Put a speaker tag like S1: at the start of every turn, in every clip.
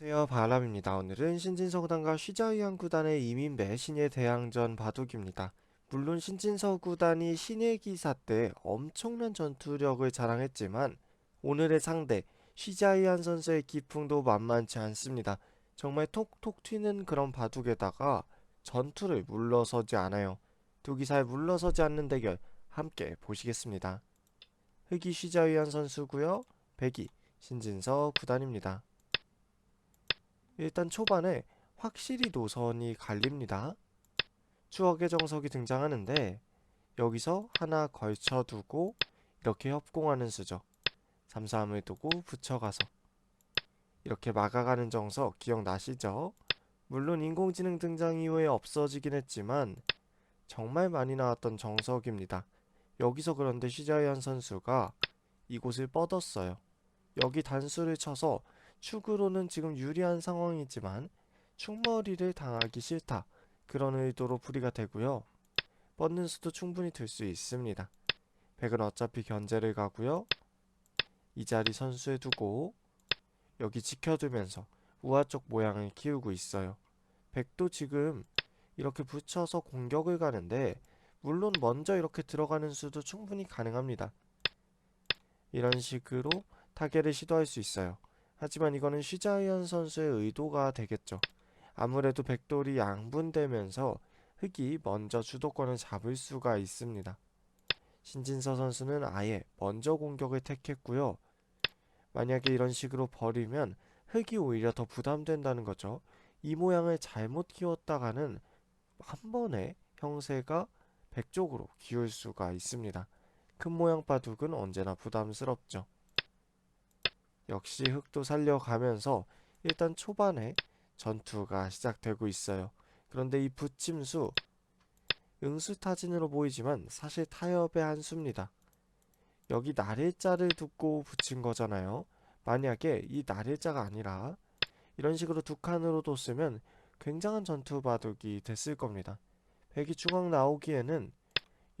S1: 안녕하세요 바람입니다. 오늘은 신진서구단과 쉬자위안 구단의 이민배 신예 대항전 바둑입니다. 물론 신진서구단이 신예 기사 때 엄청난 전투력을 자랑했지만 오늘의 상대 쉬자위안 선수의 기풍도 만만치 않습니다. 정말 톡톡 튀는 그런 바둑에다가 전투를 물러서지 않아요. 두 기사에 물러서지 않는 대결 함께 보시겠습니다. 흑이 쉬자위안 선수고요. 백이 신진서 구단입니다. 일단 초반에 확실히 노선이 갈립니다. 추억의 정석이 등장하는데 여기서 하나 걸쳐두고 이렇게 협공하는 수죠. 삼삼을 두고 붙여가서 이렇게 막아가는 정석 기억나시죠? 물론 인공지능 등장 이후에 없어지긴 했지만 정말 많이 나왔던 정석입니다. 여기서 그런데 시자이안 선수가 이곳을 뻗었어요. 여기 단수를 쳐서 축으로는 지금 유리한 상황이지만 축머리를 당하기 싫다. 그런 의도로 풀이가 되고요. 뻗는 수도 충분히 될수 있습니다. 백은 어차피 견제를 가고요. 이 자리 선수에 두고 여기 지켜두면서 우아 쪽 모양을 키우고 있어요. 백도 지금 이렇게 붙여서 공격을 가는데 물론 먼저 이렇게 들어가는 수도 충분히 가능합니다. 이런 식으로 타겟을 시도할 수 있어요. 하지만 이거는 쉬자이언 선수의 의도가 되겠죠. 아무래도 백돌이 양분되면서 흑이 먼저 주도권을 잡을 수가 있습니다. 신진서 선수는 아예 먼저 공격을 택했고요. 만약에 이런 식으로 버리면 흑이 오히려 더 부담된다는 거죠. 이 모양을 잘못 키웠다가는 한 번에 형세가 백 쪽으로 기울 수가 있습니다. 큰 모양 바둑은 언제나 부담스럽죠. 역시 흑도 살려가면서 일단 초반에 전투가 시작되고 있어요. 그런데 이 붙임수 응수타진으로 보이지만 사실 타협의 한 수입니다. 여기 나래자를 두고 붙인 거잖아요. 만약에 이 나래자가 아니라 이런 식으로 두 칸으로 뒀으면 굉장한 전투 바둑이 됐을 겁니다. 백이 중앙 나오기에는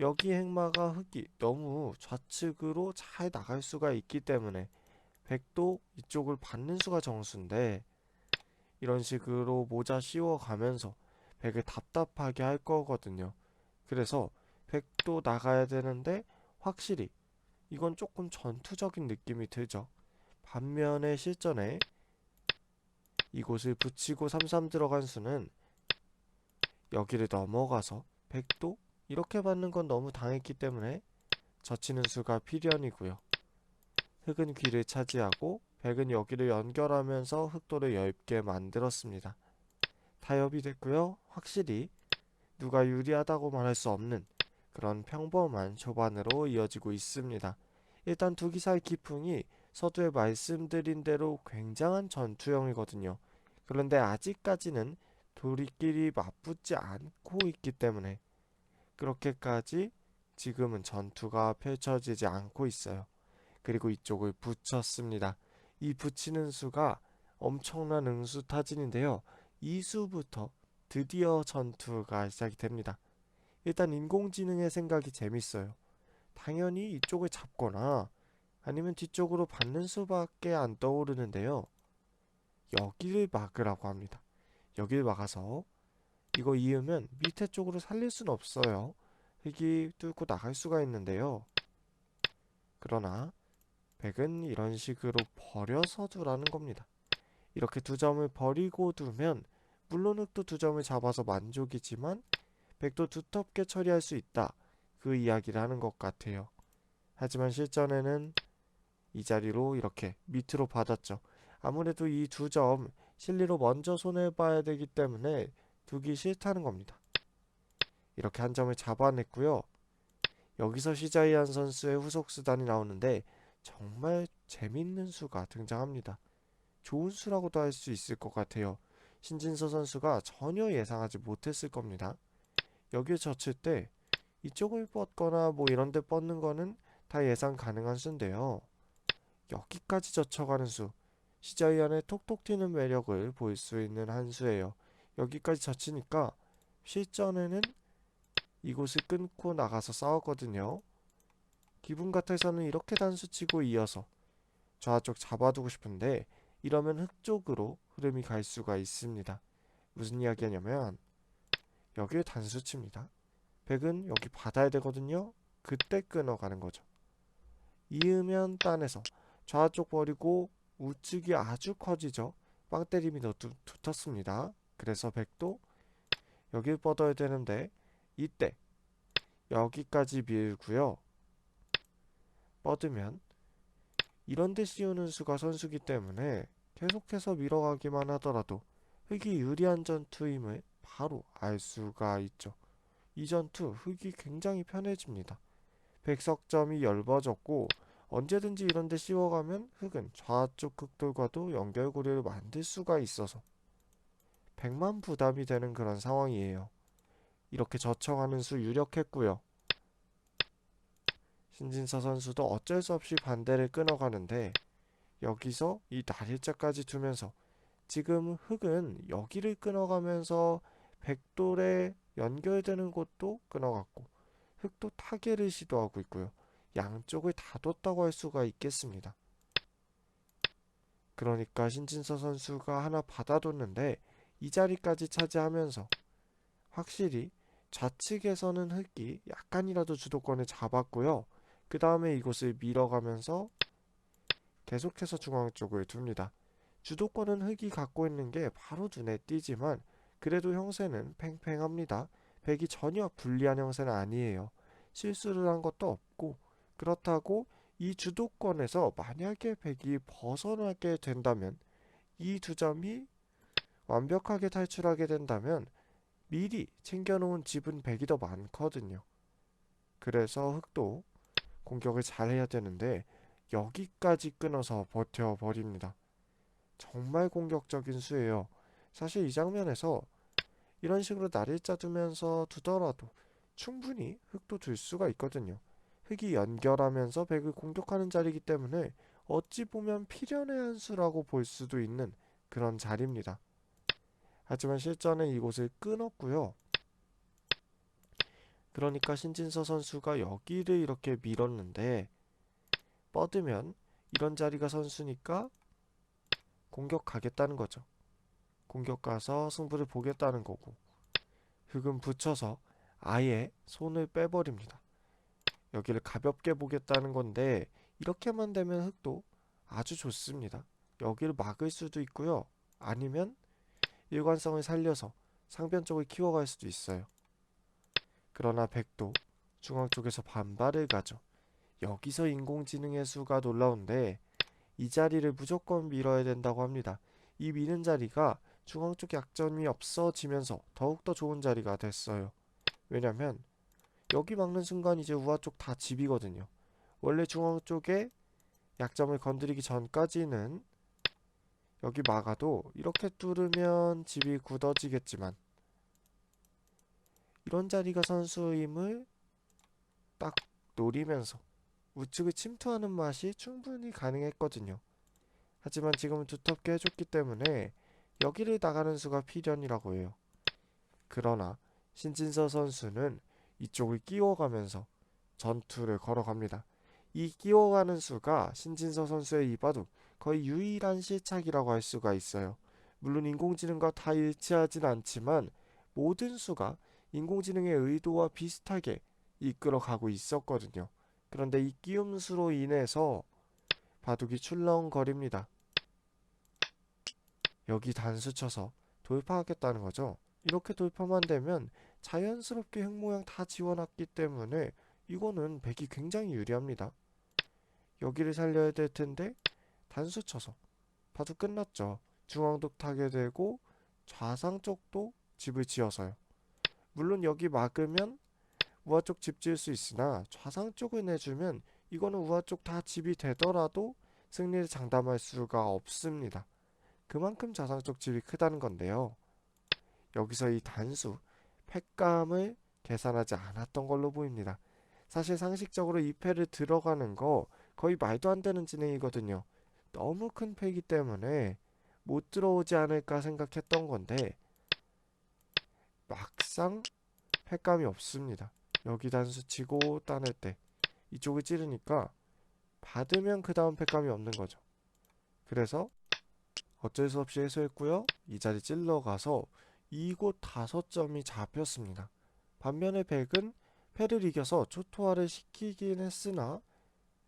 S1: 여기 행마가 흑이 너무 좌측으로 잘 나갈 수가 있기 때문에 백도 이쪽을 받는 수가 정수인데 이런 식으로 모자 씌워가면서 백을 답답하게 할 거거든요. 그래서 백도 나가야 되는데 확실히 이건 조금 전투적인 느낌이 들죠. 반면에 실전에 이곳을 붙이고 삼삼 들어간 수는 여기를 넘어가서 백도 이렇게 받는 건 너무 당했기 때문에 젖히는 수가 필연이고요. 흑은 귀를 차지하고 백은 여기를 연결하면서 흑도를 얇게 만들었습니다. 타협이 됐고요. 확실히 누가 유리하다고 말할 수 없는 그런 평범한 초반으로 이어지고 있습니다. 일단 두 기사의 기풍이 서두에 말씀드린 대로 굉장한 전투형이거든요. 그런데 아직까지는 둘이끼리 맞붙지 않고 있기 때문에 그렇게까지 지금은 전투가 펼쳐지지 않고 있어요. 그리고 이쪽을 붙였습니다. 이 붙이는 수가 엄청난 응수 타진인데요. 이 수부터 드디어 전투가 시작이 됩니다. 일단 인공지능의 생각이 재밌어요. 당연히 이쪽을 잡거나 아니면 뒤쪽으로 받는 수밖에 안 떠오르는데요. 여기를 막으라고 합니다. 여기를 막아서 이거 이으면 밑에 쪽으로 살릴 수는 없어요. 흙이 뚫고 나갈 수가 있는데요. 그러나 백은 이런 식으로 버려서 두라는 겁니다. 이렇게 두 점을 버리고 두면 물론 흑도 두 점을 잡아서 만족이지만 백도 두텁게 처리할 수 있다. 그 이야기를 하는 것 같아요. 하지만 실전에는 이 자리로 이렇게 밑으로 받았죠. 아무래도 이 두 점 실리로 먼저 손해 봐야 되기 때문에 두기 싫다는 겁니다. 이렇게 한 점을 잡아냈고요. 여기서 시자이안 선수의 후속 수단이 나오는데 정말 재밌는 수가 등장합니다. 좋은 수라고도 할 수 있을 것 같아요. 신진서 선수가 전혀 예상하지 못했을 겁니다. 여기에 젖힐 때 이쪽을 뻗거나 뭐 이런 데 뻗는 거는 다 예상 가능한 수인데요. 여기까지 젖혀가는 수. 시자이안의 톡톡 튀는 매력을 볼수 있는 한 수예요. 여기까지 젖히니까 실전에는 이곳을 끊고 나가서 싸웠거든요. 기분 같아서는 이렇게 단수 치고 이어서 좌쪽 잡아두고 싶은데 이러면 흑 쪽으로 흐름이 갈 수가 있습니다. 무슨 이야기냐면 여기에 단수치입니다. 100은 여기 받아야 되거든요. 그때 끊어가는 거죠. 이으면 딴에서 좌쪽 버리고 우측이 아주 커지죠. 빵 때림이 더 두- 붙었습니다. 그래서 100도 여길 뻗어야 되는데 이때 여기까지 밀고요. 뻗으면 이런데 씌우는 수가 선수기 때문에 계속해서 밀어가기만 하더라도 흙이 유리한 전투임을 바로 알 수가 있죠. 이 전투 흙이 굉장히 편해집니다. 백석점이 엷어졌고 언제든지 이런데 씌워가면 흙은 좌쪽 흙돌과도 연결고리를 만들 수가 있어서 백만 부담이 되는 그런 상황이에요. 이렇게 저청하는 수 유력했고요. 신진서 선수도 어쩔 수 없이 반대를 끊어가는데 여기서 이 날일자까지 두면서 지금 흙은 여기를 끊어가면서 백돌에 연결되는 곳도 끊어갔고 흙도 타개를 시도하고 있고요. 양쪽을 다 뒀다고 할 수가 있겠습니다. 그러니까 신진서 선수가 하나 받아뒀는데 이 자리까지 차지하면서 확실히 좌측에서는 흙이 약간이라도 주도권을 잡았고요. 그 다음에 이곳을 밀어가면서 계속해서 중앙 쪽을 둡니다. 주도권은 흙이 갖고 있는 게 바로 눈에 띄지만 그래도 형세는 팽팽합니다. 백이 전혀 불리한 형세는 아니에요. 실수를 한 것도 없고 그렇다고 이 주도권에서 만약에 백이 벗어나게 된다면 이 두 점이 완벽하게 탈출하게 된다면 미리 챙겨놓은 집은 백이 더 많거든요. 그래서 흑도 공격을 잘 해야 되는데 여기까지 끊어서 버텨버립니다. 정말 공격적인 수예요. 사실 이 장면에서 이런 식으로 날일자 두면서 두더라도 충분히 흑도 둘 수가 있거든요. 흑이 연결하면서 백을 공격하는 자리이기 때문에 어찌 보면 필연의 한 수라고 볼 수도 있는 그런 자리입니다. 하지만 실전에 이곳을 끊었고요. 그러니까 신진서 선수가 여기를 이렇게 밀었는데 뻗으면 이런 자리가 선수니까 공격 가겠다는 거죠. 공격 가서 승부를 보겠다는 거고 흙은 붙여서 아예 손을 빼버립니다. 여기를 가볍게 보겠다는 건데 이렇게만 되면 흙도 아주 좋습니다. 여기를 막을 수도 있고요. 아니면 일관성을 살려서 상변 쪽을 키워갈 수도 있어요. 그러나 백도 중앙 쪽에서 반발을 가죠. 여기서 인공지능의 수가 놀라운데 이 자리를 무조건 밀어야 된다고 합니다. 이 미는 자리가 중앙 쪽 약점이 없어지면서 더욱더 좋은 자리가 됐어요. 왜냐면 여기 막는 순간 이제 우하 쪽 다 집이거든요. 원래 중앙 쪽에 약점을 건드리기 전까지는 여기 막아도 이렇게 뚫으면 집이 굳어지겠지만 이런 자리가 선수임을 딱 노리면서 우측을 침투하는 맛이 충분히 가능했거든요. 하지만 지금은 두텁게 해줬기 때문에 여기를 나가는 수가 필연이라고 해요. 그러나 신진서 선수는 이쪽을 끼워가면서 전투를 걸어갑니다. 이 끼워가는 수가 신진서 선수의 이바둑 거의 유일한 실착이라고 할 수가 있어요. 물론 인공지능과 다 일치하진 않지만 모든 수가 인공지능의 의도와 비슷하게 이끌어가고 있었거든요. 그런데 이 끼움수로 인해서 바둑이 출렁거립니다. 여기 단수 쳐서 돌파하겠다는 거죠. 이렇게 돌파만 되면 자연스럽게 흙 모양 다 지워놨기 때문에 이거는 백이 굉장히 유리합니다. 여기를 살려야 될 텐데 단수 쳐서 바둑 끝났죠. 중앙도 타게 되고 좌상 쪽도 집을 지어서요. 물론 여기 막으면 우하 쪽 집 지을 수 있으나 좌상 쪽을 내주면 이거는 우하 쪽 다 집이 되더라도 승리를 장담할 수가 없습니다. 그만큼 좌상 쪽 집이 크다는 건데요. 여기서 이 단수 팩감을 계산하지 않았던 걸로 보입니다. 사실 상식적으로 이 패를 들어가는 거 거의 말도 안 되는 진행이거든요. 너무 큰 패이기 때문에 못 들어오지 않을까 생각했던 건데 막상 팩감이 없습니다. 여기 단수 치고 따낼 때 이쪽을 찌르니까 받으면 그 다음 팩감이 없는 거죠. 그래서 어쩔 수 없이 해소했고요. 이 자리 찔러가서 이곳 다섯 점이 잡혔습니다. 반면에 백은 패를 이겨서 초토화를 시키긴 했으나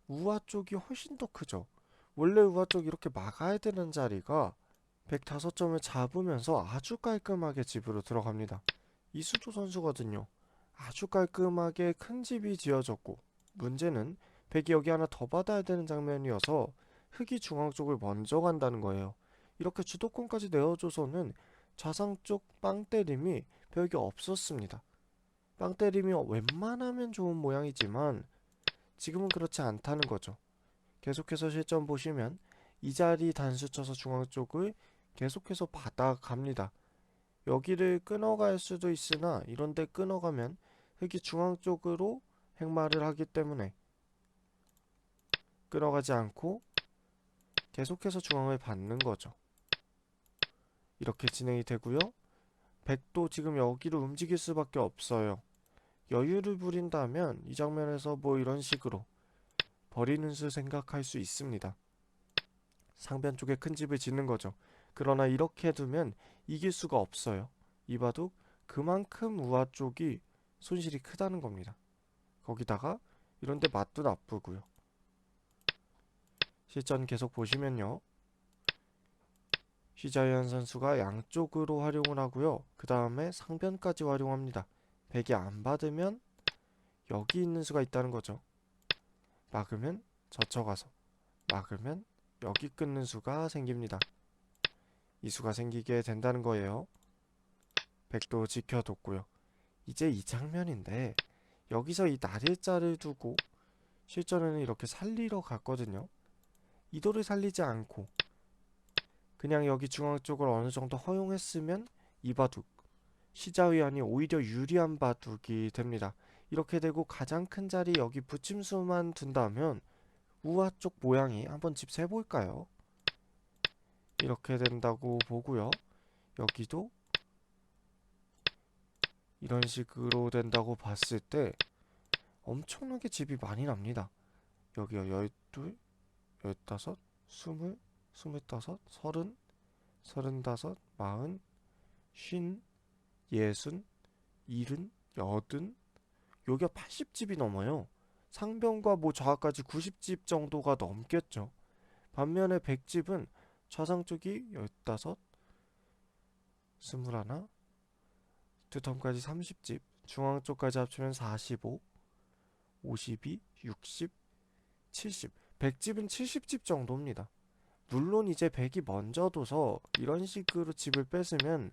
S1: 우아 쪽이 훨씬 더 크죠. 원래 우아 쪽 이렇게 막아야 되는 자리가 105점을 잡으면서 아주 깔끔하게 집으로 들어갑니다. 이수조 선수거든요. 아주 깔끔하게 큰 집이 지어졌고 문제는 백이 여기 하나 더 받아야 되는 장면이어서 흑이 중앙 쪽을 먼저 간다는 거예요. 이렇게 주도권까지 내어줘서는 좌상 쪽 빵 때림이 벽이 없었습니다. 빵 때림이 웬만하면 좋은 모양이지만 지금은 그렇지 않다는 거죠. 계속해서 실점 보시면 이 자리 단수 쳐서 중앙 쪽을 계속해서 받아갑니다. 여기를 끊어갈 수도 있으나 이런데 끊어가면 흑이 중앙 쪽으로 행마를 하기 때문에 끊어가지 않고 계속해서 중앙을 받는 거죠. 이렇게 진행이 되고요. 백도 지금 여기로 움직일 수밖에 없어요. 여유를 부린다면 이 장면에서 뭐 이런 식으로 버리는 수 생각할 수 있습니다. 상변 쪽에 큰 집을 짓는 거죠. 그러나 이렇게 두면 이길 수가 없어요. 이바둑 그만큼 우아 쪽이 손실이 크다는 겁니다. 거기다가 이런데 맛도 나쁘고요. 실전 계속 보시면요. 시자이안 선수가 양쪽으로 활용을 하고요. 그 다음에 상변까지 활용합니다. 백이 안 받으면 여기 있는 수가 있다는 거죠. 막으면 젖혀가서 막으면 여기 끊는 수가 생깁니다. 이 수가 생기게 된다는 거예요. 백도 지켜뒀고요. 이제 이 장면인데 여기서 이 날일자를 두고 실전에는 이렇게 살리러 갔거든요. 이도를 살리지 않고 그냥 여기 중앙 쪽을 어느 정도 허용했으면 이 바둑 시자위안이 오히려 유리한 바둑이 됩니다. 이렇게 되고 가장 큰 자리 여기 붙임수만 둔다면 우아 쪽 모양이 한번 집 세볼까요? 이렇게 된다고 보고요. 여기도 이런 식으로 된다고 봤을 때 엄청나게 집이 많이 납니다. 여기요 열둘, 열다섯, 스물, 스물다섯, 서른, 서른다섯, 마흔, 쉰, 예순, 일흔, 여든 여기가 80집이 넘어요. 상변과 뭐 좌까지 90집 정도가 넘겠죠. 반면에 100집은 좌상 쪽이 15, 21, 두텀까지 30집, 중앙 쪽까지 합치면 45, 52, 60, 70. 100집은 70집 정도입니다. 물론 이제 100이 먼저 둬서 이런 식으로 집을 뺏으면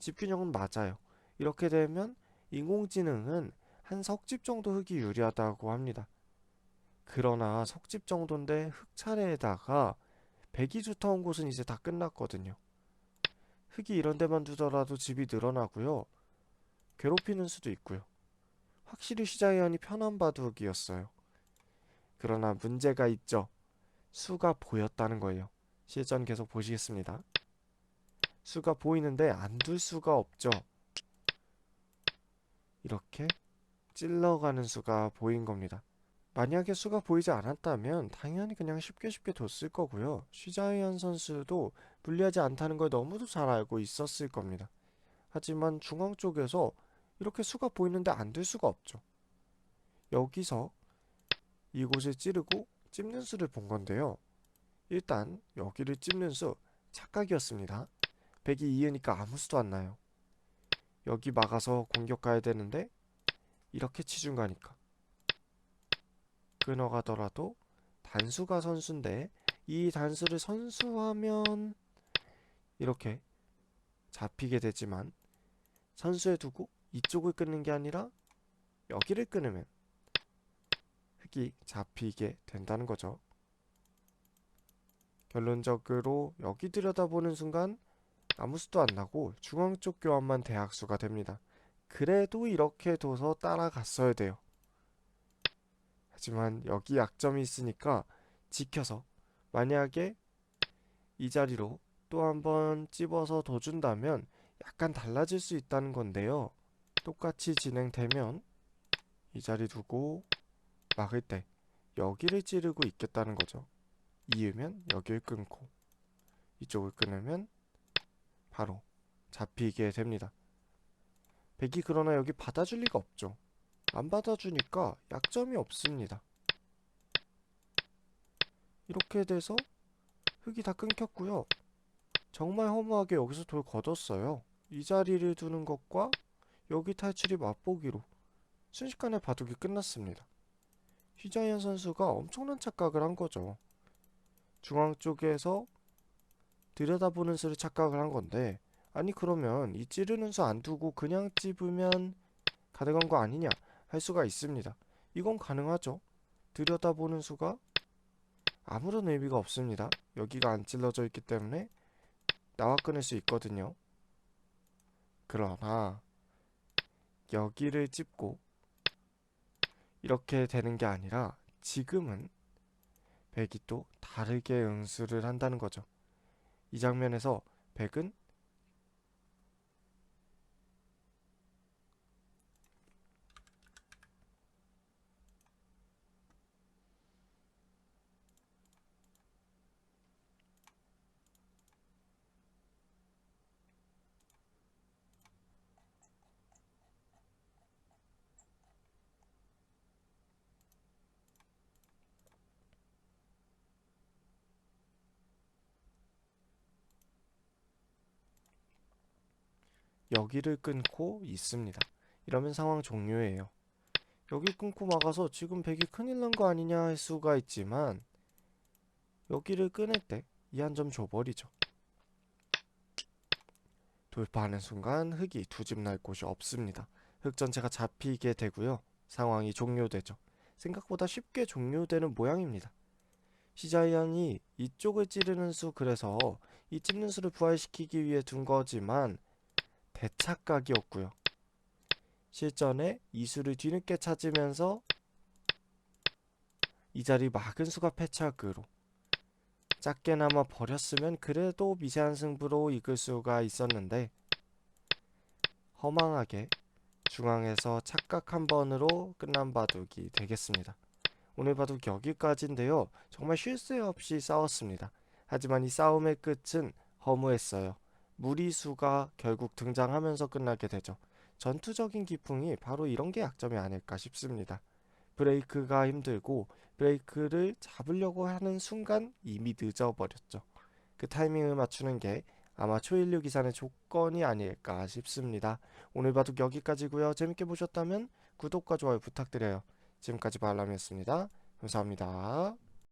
S1: 집균형은 맞아요. 이렇게 되면 인공지능은 한 석집 정도 흙이 유리하다고 합니다. 그러나 석집 정도인데 흙 차례에다가 백이 두터운 곳은 이제 다 끝났거든요. 흙이 이런 데만 두더라도 집이 늘어나고요. 괴롭히는 수도 있고요. 확실히 시자이안이 편한 바둑이었어요. 그러나 문제가 있죠. 수가 보였다는 거예요. 실전 계속 보시겠습니다. 수가 보이는데 안 둘 수가 없죠. 이렇게 찔러가는 수가 보인 겁니다. 만약에 수가 보이지 않았다면 당연히 그냥 쉽게 쉽게 뒀을 거고요. 쉬자이안 선수도 불리하지 않다는 걸 너무도 잘 알고 있었을 겁니다. 하지만 중앙 쪽에서 이렇게 수가 보이는데 안 될 수가 없죠. 여기서 이곳을 찌르고 찝는 수를 본 건데요. 일단 여기를 찝는 수 착각이었습니다. 100이 이으니까 아무 수도 안 나요. 여기 막아서 공격 가야 되는데 이렇게 치중 가니까 끊어가더라도 단수가 선수인데 이 단수를 선수하면 이렇게 잡히게 되지만 선수에 두고 이쪽을 끊는 게 아니라 여기를 끊으면 흙이 잡히게 된다는 거죠. 결론적으로 여기 들여다보는 순간 아무 수도 안 나고 중앙 쪽 교환만 대학수가 됩니다. 그래도 이렇게 둬서 따라갔어야 돼요. 하지만 여기 약점이 있으니까 지켜서 만약에 이 자리로 또 한번 찝어서 더 준다면 약간 달라질 수 있다는 건데요. 똑같이 진행되면 이 자리 두고 막을 때 여기를 찌르고 있겠다는 거죠. 이으면 여길 끊고 이쪽을 끊으면 바로 잡히게 됩니다. 백이 그러나 여기 받아줄 리가 없죠. 안 받아주니까 약점이 없습니다. 이렇게 돼서 흙이 다 끊겼고요. 정말 허무하게 여기서 돌 걷었어요. 이 자리를 두는 것과 여기 탈출이 맛보기로 순식간에 바둑이 끝났습니다. 휘자이언 선수가 엄청난 착각을 한 거죠. 중앙 쪽에서 들여다보는 수를 착각을 한 건데 아니 그러면 이 찌르는 수 안 두고 그냥 찝으면 가능한 거 아니냐 할 수가 있습니다. 이건 가능하죠. 들여다보는 수가 아무런 의미가 없습니다. 여기가 안 찔러져 있기 때문에 나와 끊을 수 있거든요. 그러나 여기를 찝고 이렇게 되는 게 아니라 지금은 백이 또 다르게 응수를 한다는 거죠. 이 장면에서 백은 여기를 끊고 있습니다. 이러면 상황 종료예요. 여기 끊고 막아서 지금 백이 큰일 난 거 아니냐 할 수가 있지만 여기를 끊을 때 이 한 점 줘버리죠. 돌파하는 순간 흙이 두 집 날 곳이 없습니다. 흙 전체가 잡히게 되고요. 상황이 종료되죠. 생각보다 쉽게 종료되는 모양입니다. 시자이안이 이쪽을 찌르는 수 그래서 이 찝는 수를 부활시키기 위해 둔 거지만 대착각이었고요. 실전에 이수를 뒤늦게 찾으면서 이 자리 막은 수가 패착으로 작게나마 버렸으면 그래도 미세한 승부로 이길 수가 있었는데 허망하게 중앙에서 착각 한 번으로 끝난 바둑이 되겠습니다. 오늘 바둑 여기까지인데요. 정말 쉴 새 없이 싸웠습니다. 하지만 이 싸움의 끝은 허무했어요. 무리수가 결국 등장하면서 끝나게 되죠. 전투적인 기풍이 바로 이런 게 약점이 아닐까 싶습니다. 브레이크가 힘들고 브레이크를 잡으려고 하는 순간 이미 늦어버렸죠. 그 타이밍을 맞추는 게 아마 초일류 기산의 조건이 아닐까 싶습니다. 오늘 바둑 여기까지고요. 재밌게 보셨다면 구독과 좋아요 부탁드려요. 지금까지 발람이었습니다. 감사합니다.